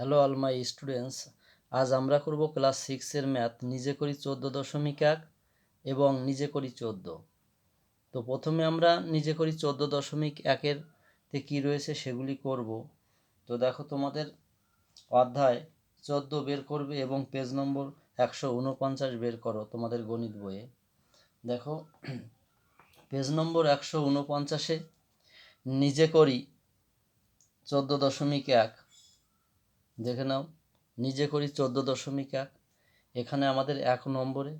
Hello all my students আজ আমরা করব ক্লাস সিক্সের ম্যাথ নিজে করি চোদ্দ দশমিক এক এবং নিজে করি চোদ্দ। তো প্রথমে আমরা নিজে করি চোদ্দ দশমিক একের তে কী রয়েছে সেগুলি করব। তো দেখো তোমাদের অধ্যায় চোদ্দ বের করবে এবং পেজ নম্বর একশো উনপঞ্চাশ বের করো তোমাদের গণিত বইয়ে। দেখো পেজ নম্বর একশো উনপঞ্চাশে নিজে করি চোদ্দ দশমিক এক। দেখে নাও, নিজে করি চোদ্দ দশমিক। এক এখানে আমাদের এক নম্বরে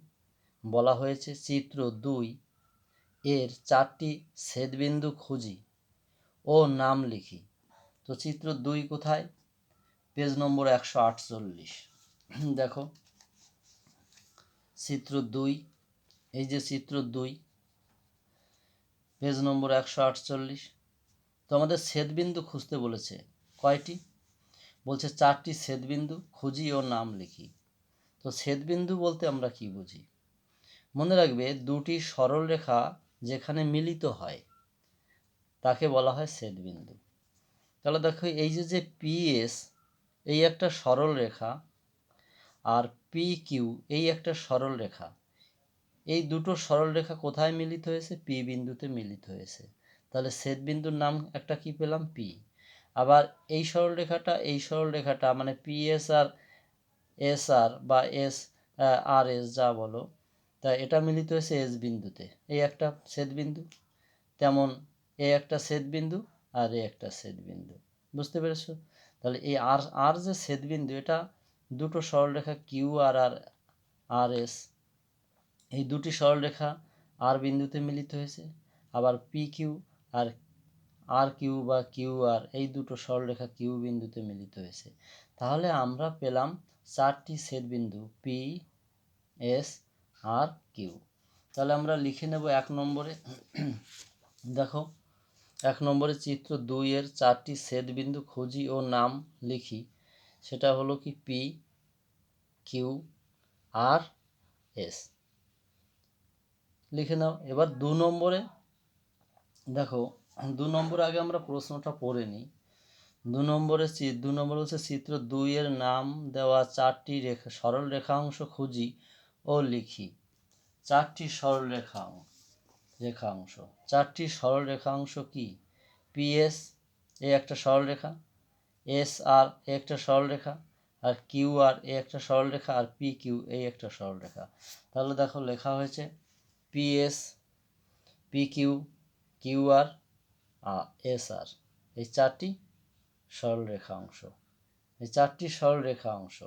বলা হয়েছে চিত্র দুই। এর চারটি ছেদবিন্দু খুঁজি ও নাম লিখি। তো চিত্র দুই কোথায়? পেজ নম্বর একশো আটচল্লিশ। দেখো, চিত্র দুই, এই যে চিত্র দুই, পেজ নম্বর একশো আটচল্লিশ। তো আমাদের ছেদবিন্দু খুঁজতে বলেছে। কয়টি? বলছে, চারটি ছেদবিন্দু খুঁজি ও নাম লিখি। তো ছেদবিন্দু বলতে আমরা কি বুঝি? মনে রাখবে, দুটি সরল রেখা যেখানে মিলিত হয়, তাকে বলা হয় ছেদবিন্দু। তাহলে দেখো, এই যে যে পিএস এই একটা সরল রেখা আর পি কিউ এই একটা সরল রেখা এই দুটো সরল রেখা কোথায় মিলিত হয়েছে? পি বিন্দুতে মিলিত হয়েছে। তাহলে ছেদবিন্দুর নাম একটা কি পেলাম? পি আবার এই সরলরেখাটা এই সরলরেখাটা মানে P S R S R বা এস আর এস যা বলো, তা এটা মিলিত হয়েছে এস বিন্দুতে। এই একটা বিন্দু, তেমন এ একটা বিন্দু আর এ একটা বিন্দু। বুঝতে পেরেছ? তাহলে এই আর আর যে বিন্দু, এটা দুটো সরলরেখা কিউ আর আর আর এস এই দুটি সরলরেখা আর বিন্দুতে মিলিত হয়েছে। আবার P Q R R Q বা কিউ আর এই দুটো সরলরেখা কিউ বিন্দুতে মিলিত হয়েছে। তাহলে আমরা পেলাম চারটি বিন্দু পি এস আর কিউ। তাহলে আমরা লিখে নেব এক নম্বরে। দেখো, এক নম্বরে চিত্র দুইয়ের চারটি বিন্দু খুঁজি ও নাম লিখি। সেটা হলো কি পি কিউ আর এস লিখে নাও। এবার দু নম্বরে দেখো দু নম্বর আগে আমরা প্রশ্নটা পড়ে নিই। দু নম্বরে দু নম্বর হচ্ছে চিত্র দুইয়ের নাম দেওয়া চারটি রেখা, সরল রেখাংশ খুঁজি ও লিখি। চারটি সরল রেখা, রেখাংশ। চারটি সরল রেখাংশ কি? পিএস, এ একটা সরল রেখা এস আর এ একটা সরল রেখা, আর কিউ আর এ একটা সরল রেখা, আর পি কিউ এই একটা সরল রেখা। তাহলে দেখো লেখা হয়েছে P S P Q Q R S R. এই চারটি সরলরেখা অংশ। এই চারটি সরলরেখা অংশ।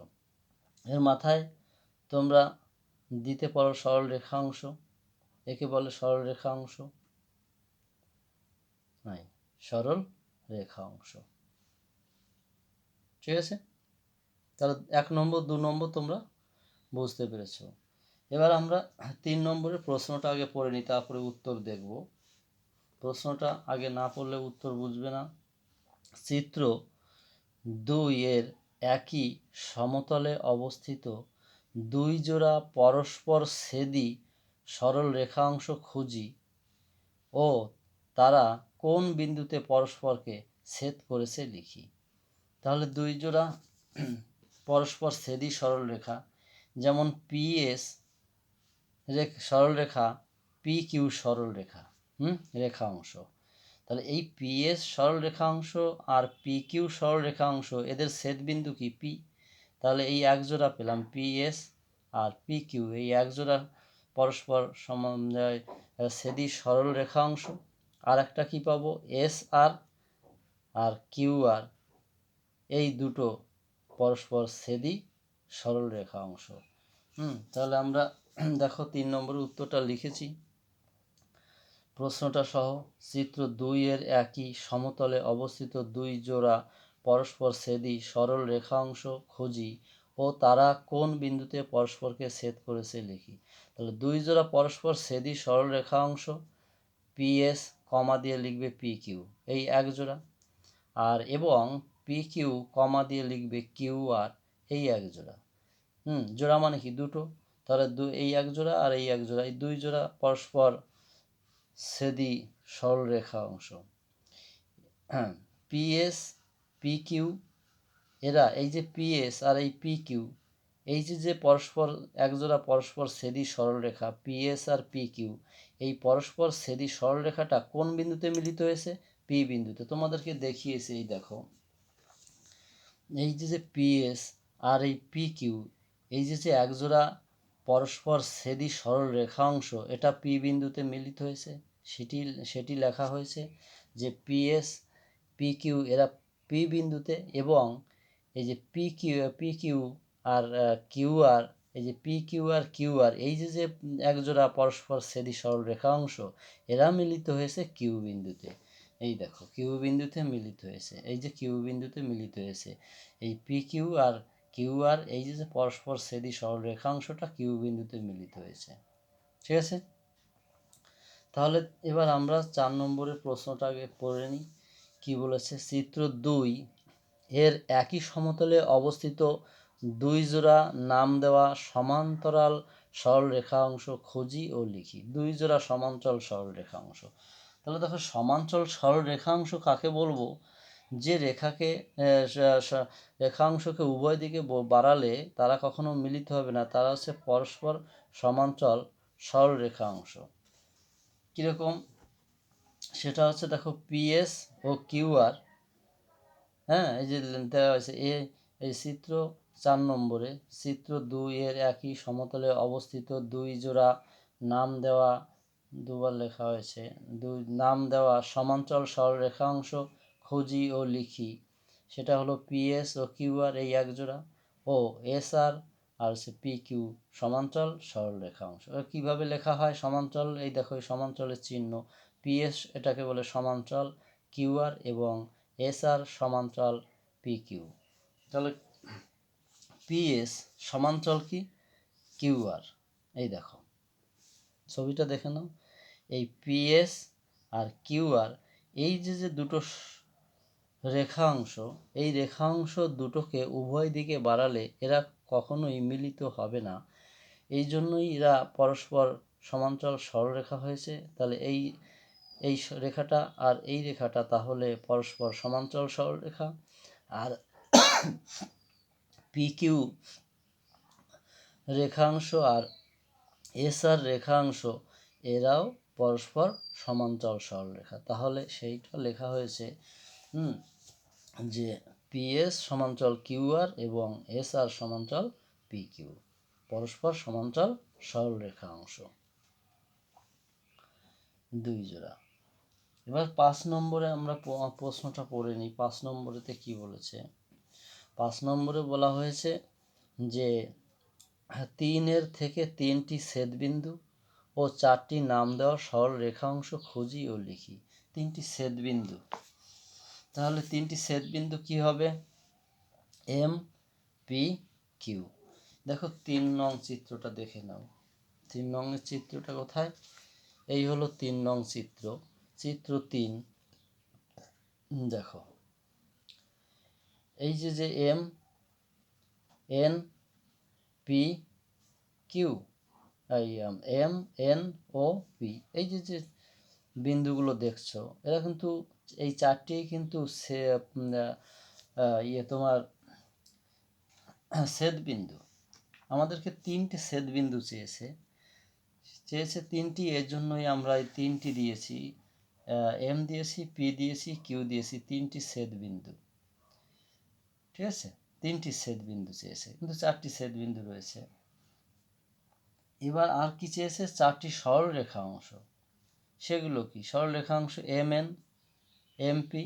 এর মাথায় তোমরা দিতে পারো সরলরেখা অংশ। একে বলে সরলরেখা অংশ। নাই সরল রেখা অংশ। ঠিক আছে? তাহলে এক নম্বর, দু নম্বর তোমরা বুঝতে পেরেছ। এবার আমরা তিন নম্বরের প্রশ্নটা আগে পড়ে নিই, তারপরে উত্তর দেখব। প্রশ্নটা আগে না পড়লে উত্তর বুঝবে না। চিত্র দুই এর একই সমতলে অবস্থিত। দুই জোড়া পরস্পর ছেদি সরল রেখাংশ খুঁজি ও তারা কোন বিন্দুতে পরস্পরকে ছেদ করেছে লিখি। তাহলে দুই জোড়া পরস্পর ছেদি সরল রেখা, যেমন পিএস সরল রেখা, পি কিউ সরল রেখা। হুম? রেখা অংশ তাহলে এই পিএস সরল রেখা অংশ আর পি কিউ সরল রেখা অংশ এদের বিন্দু কি? পি তাহলে এই এক জোড়া পেলাম পিএস আর পি কিউ এই এক জোড়া পরস্পর সমন্বয় সেদি সরল রেখা অংশ আর একটা কি পাবো? এস আর আর কিউ আর এই দুটো পরস্পর সেদি সরল রেখা অংশ হুম, তাহলে আমরা দেখো তিন নম্বরের উত্তরটা লিখেছি। প্রশ্নটা সহ, চিত্র দুই এর একই সমতলে অবস্থিত দুই জোড়া পরস্পর ছেদি সরল রেখাংশ খুঁজি ও তারা কোন বিন্দুতে পরস্পরকে ছেদ করেছে লিখি। তাহলে দুই জোড়া পরস্পর ছেদি সরল রেখাংশ, পিএস কমা দিয়ে লিখবে পি কিউ এই এক জোড়া। আর এবং পি কিউ কমা দিয়ে লিখবে কিউ আর এই এক জোড়া। হুম, জোড়া মানে কি? দুটো। তাহলে দু, এই এক জোড়া আর এই এক জোড়া। এই দুই জোড়া পরস্পর সেদি সরলরেখা অংশ। পিএস পি কিউ এরা এই যে পিএস আর এই পি কিউ এই যে যে পরস্পর একজোড়া পরস্পর সেদি সরলরেখা, পিএস আর পি কিউ এই পরস্পর সেদি সরলরেখাটা কোন বিন্দুতে মিলিত হয়েছে? পি বিন্দুতে। তোমাদেরকে দেখিয়েছে, এই দেখো। এই যে যে পিএস আর এই পিকিউ, এই যে যে একজোড়া পরস্পর সেদি সরল রেখাংশ, এটা পি বিন্দুতে মিলিত হয়েছে। সেটি সেটি লেখা হয়েছে যে পিএস পি কিউ এরা পি বিন্দুতে এবং এই যে P Q P Q R Q R এই যে P Q R Q R এই যে যে একজোড়া পরস্পর সেদি সরল রেখাংশ, এরা মিলিত হয়েছে কিউ বিন্দুতে। এই দেখো, কিউ বিন্দুতে মিলিত হয়েছে, এই যে কিউ বিন্দুতে মিলিত হয়েছে, এই P Q R Q R এই যে পরস্পর সেদি সরল রেখাংশটা কিউ বিন্দুতে মিলিত হয়েছে, ঠিক আছে? তাহলে এবার আমরা চার নম্বরের প্রশ্নটা আগে পড়ে নিই, কী বলেছে? চিত্র দুই এর একই সমতলে অবস্থিত দুই জোড়া নাম দেওয়া সমান্তরাল সরলরেখা অংশ খুঁজি ও লিখি। দুই জোড়া সমান্তরাল সরলরেখা অংশ তাহলে দেখো সমাঞ্চল সরলরেখাংশ কাকে বলব? যে রেখাকে রেখাংশকে উভয় দিকে বাড়ালে তারা কখনো মিলিত হবে না। তারা হচ্ছে পরস্পর সমাঞ্চল সরলরেখা অংশ কীরকম? সেটা হচ্ছে দেখো পিএস ও কিউআর হ্যাঁ এই যে দেওয়া হয়েছে এ এই চিত্র চার নম্বরে। চিত্র দুই এর একই সমতলে অবস্থিত। দুই জোড়া নাম দেওয়া দুবার লেখা হয়েছে। দুই, নাম দেওয়া সমাঞ্চল সরলরেখাংশ খুঁজি ও লিখি। সেটা হলো পিএস ও কিউআর এই এক জোড়া ও এস আর আর হচ্ছে পি কিউ সমাঞ্চল সরলরেখাংশ কীভাবে লেখা হয় সমাঞ্চল এই দেখো, এই সমাঞ্চলের চিহ্ন। পিএস এটাকে বলে সমাঞ্চল কিউআর এবং এস আর সমাঞ্চল পি কিউ। তাহলে পিএস সমাঞ্চল কি? কিউআর এই দেখো, ছবিটা দেখে নাও। এই পিএস আর কিউআর এই যে যে দুটো রেখাংশ। এই রেখাংশ দুটোকে উভয় দিকে বাড়ালে এরা কখনোই মিলিত হবে না। এই জন্যই এরা পরস্পর সমান্তরাল সরলরেখা হয়েছে। তাহলে এই এই রেখাটা আর এই রেখাটা তাহলে পরস্পর সমান্তরাল সরলরেখা। আর পি কিউ রেখাংশ আর এস আর রেখাংশ, এরাও পরস্পর সমান্তরাল সরলরেখা। তাহলে সেইটা লেখা হয়েছে, হুম? যে পিএস সমাঞ্চল কিউআর এবং এস আর সমাঞ্চল পি কিউ পরস্পর সমান্তরাল সরলরেখা অংশ। দুই জোড়া। এবার পাঁচ নম্বরে আমরা প্রশ্নটা পড়ে নিই। পাঁচ নম্বরেতে কি বলেছে? পাঁচ নম্বরে বলা হয়েছে যে, তিনের থেকে তিনটি ছেদবিন্দু ও চারটি নাম দেওয়া সরল রেখাংশ খুঁজি ও লিখি। তিনটি ছেদবিন্দু। তাহলে তিনটি ছেদবিন্দু কি হবে? এম পি কিউ দেখো, তিন নং চিত্রটা দেখে নাও। তিন নংয়ের চিত্রটা কোথায়? এই হলো তিন নং চিত্র। চিত্র তিন। দেখো। এই যে যে এম এন পি কিউ এই এম এন ও পি এই যে যে বিন্দুগুলো দেখছ, এরা কিন্তু এই চারটি কিন্তু সে ইয়ে তোমার সেদ বিন্দু আমাদেরকে তিনটি সেদ বিন্দু চেয়েছে। চেয়েছে তিনটি, এর জন্যই আমরা এই তিনটি দিয়েছি। এম দিয়েছি, পি দিয়েছি, কিউ দিয়েছি, তিনটি সেদ বিন্দু ঠিক আছে? তিনটি সেদ বিন্দু চেয়েছে, কিন্তু চারটি সেদ বিন্দু রয়েছে। এবার আর কি চেয়েছে? চারটি সরলরেখা অংশ। সেগুলো কি? সরলরেখা অংশ M N M P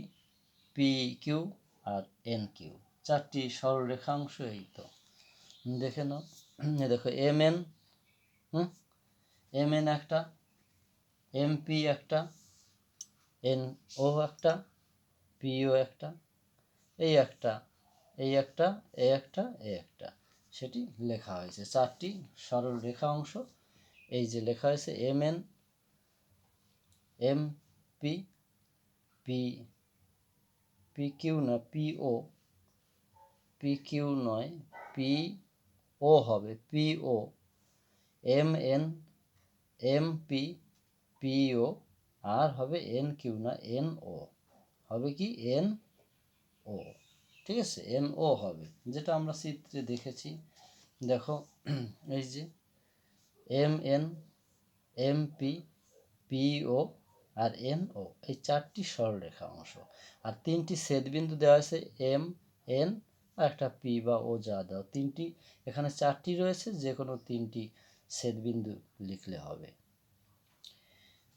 P Q আর এন কিউ চারটি সরলরেখাংশ এই তো। দেখে নাও। দেখো এম এন হুম? এম এন একটা এমপি একটা এন ও একটা পিও একটা এই একটা এই একটা এ একটা এ একটা। সেটি লেখা হয়েছে। চারটি সরল রেখা অংশ এই যে লেখা হয়েছে M N M P P P Q না পি ও পি কিউ নয় পি ও হবে P O M N M P P O আর হবে এন কিউ না এন ও হবে কি এন ও ঠিক আছে এন ও হবে, যেটা আমরা চিত্রে দেখেছি, দেখো, এই যে M N M P P O আর এন ও, এই চারটি সরলরেখা অংশ। আর তিনটি ছেদবিন্দু দেওয়া আছে এম, এন, আর একটা পি বা ও যা দাও। তিনটি, এখানে চারটি রয়েছে যে কোনো তিনটি ছেদবিন্দু লিখলে হবে।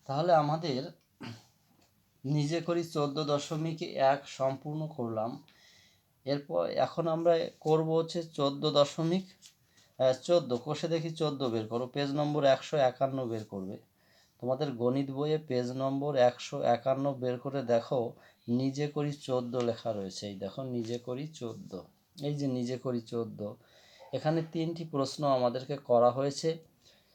তাহলে আমাদের নিজে করি চোদ্দ দশমিক এক সম্পূর্ণ করলাম। এরপর এখন আমরা করব হচ্ছে চোদ্দ দশমিক চোদ্দ, কোষে দেখি চোদ্দ বের করো, পেজ নম্বর একশো একান্ন বের করবে। তোমাদের গণিত বইয়ে পেজ নম্বর একশো একান্ন বের করে দেখো, নিজে করি চোদ্দ লেখা রয়েছে। এই দেখো, নিজে করি চোদ্দ। এই যে নিজে করি চোদ্দ। এখানে তিনটি প্রশ্ন আমাদেরকে করা হয়েছে।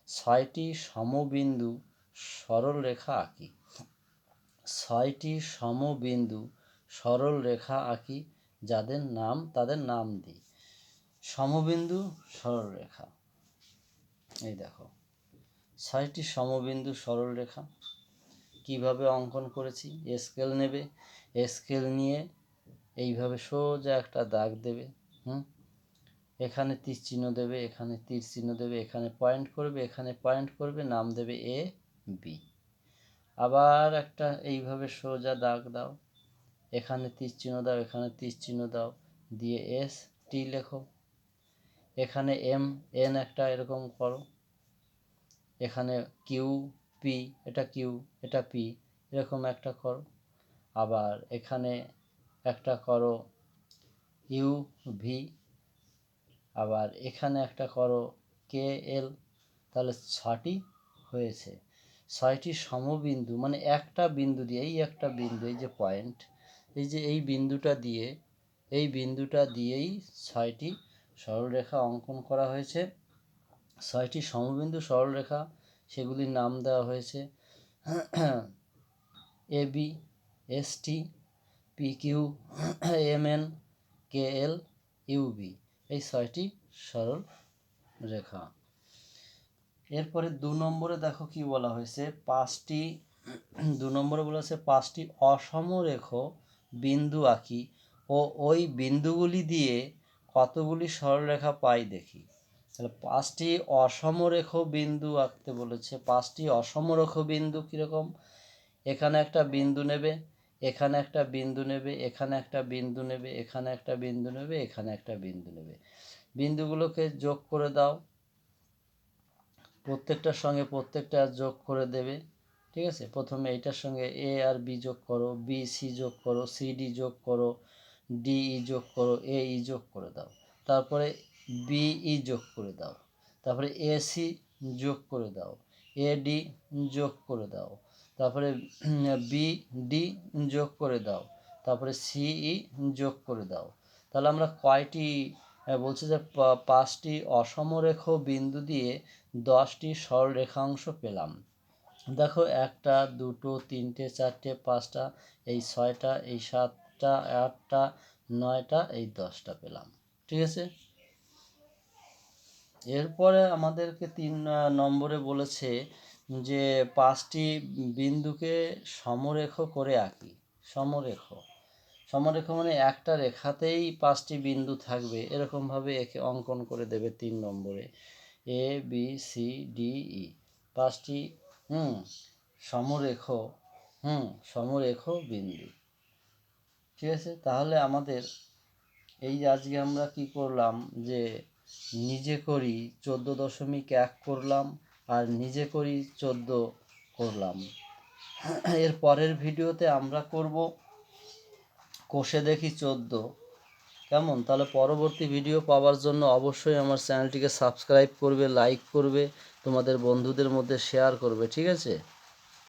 ছয়টি সমবিন্দু সরল রেখা আঁকি। ছয়টি সমবিন্দু সরল রেখা আঁকি, যাদের নাম, তাদের নাম দিই। সমবিন্দু সরল রেখা এই দেখো। ছয়টি সমবিন্দু সরলরেখা কীভাবে অঙ্কন করেছি? স্কেল নেবে। স্কেল নিয়ে এইভাবে সোজা একটা দাগ দেবে, হুম? এখানে তীর চিহ্ন দেবে, এখানে তীর চিহ্ন দেবে, এখানে পয়েন্ট করবে, এখানে পয়েন্ট করবে, নাম দেবে এ বি আবার একটা এইভাবে সোজা দাগ দাও। এখানে তীর চিহ্ন দাও, এখানে তীর চিহ্ন দাও। দিয়ে এস টি লেখো। এখানে এম এন একটা এরকম করো। এখানে কিউ, পি, এটা কিউ, এটা পি, এরকম একটা করো আবার এখানে একটা করো ইউ, ভি, আবার এখানে একটা করো কে, এল, তাহলে ছটি হয়েছে। ছয়টি সমবিন্দু মানে একটা বিন্দু দিয়ে, এই একটা বিন্দু, এই যে পয়েন্ট, এই যে এই বিন্দুটা দিয়ে, এই বিন্দুটা দিয়েই ছয়টি সরলরেখা অঙ্কন করা হয়েছে। ছয়টি সমবিন্দু সরলরেখা, সেগুলির নাম দেওয়া হয়েছে A B S T P Q M N K L U V এই ছয়টি সরল রেখা এরপরে দু নম্বরে দেখো কি বলা হয়েছে। পাঁচটি, দু নম্বরে বলা হয়েছে, পাঁচটি অসমরেখ বিন্দু আঁকি ও ওই বিন্দুগুলি দিয়ে কতগুলি সরলরেখা পাই দেখি। তাহলে পাঁচটি অসমরেখ বিন্দু আঁকতে বলেছে। পাঁচটি অসমরেখ বিন্দু কীরকম? এখানে একটা বিন্দু নেবে, এখানে একটা বিন্দু নেবে, এখানে একটা বিন্দু নেবে, এখানে একটা বিন্দু নেবে, এখানে একটা বিন্দু নেবে। বিন্দুগুলোকে যোগ করে দাও। প্রত্যেকটার সঙ্গে প্রত্যেকটা যোগ করে দেবে, ঠিক আছে? প্রথমে এইটার সঙ্গে এ আর বি যোগ করো বি সি যোগ করো সি ডি যোগ করো ডি ই যোগ করো এ ই যোগ করে দাও। তারপরে বি ই যোগ করে দাও। তারপরে এ সি যোগ করে দাও। এ ডি যোগ করে দাও। তারপরে বি ডি যোগ করে দাও। তারপরে সি ই যোগ করে দাও। তাহলে আমরা কয়টি বলছে যে পাঁচটি অসমরেখ বিন্দু দিয়ে দশটি সরলরেখাংশ পেলাম। দেখো একটা, দুটো, তিনটে, চারটে, পাঁচটা, এই ছয়টা, এই সাতটা, আটটা, নয়টা, এই দশটা পেলাম। ঠিক আছে? এরপরে আমাদেরকে তিন নম্বরে বলেছে যে পাঁচটি বিন্দুকে সমরেখ করে আঁকি। সমরেখ। সমরেখ মানে একটা রেখাতেই পাঁচটি বিন্দু থাকবে। এরকমভাবে একে অঙ্কন করে দেবে তিন নম্বরে। A, B, C, D, E. পাঁচটি, হুম, সমরেখ হুম, সমরেখ বিন্দু। ঠিক আছে? তাহলে আমাদের এই আজকে আমরা কি করলাম যে নিজে করি চোদ্দ দশমিক এক করলাম আর নিজে করি চোদ্দ করলাম। এর পরের ভিডিওতে আমরা করব কোষে দেখি চোদ্দ। কেমন? তাহলে পরবর্তী ভিডিও পাওয়ার জন্য অবশ্যই আমার চ্যানেলটিকে সাবস্ক্রাইব করবে, লাইক করবে, তোমাদের বন্ধুদের মধ্যে শেয়ার করবে, ঠিক আছে?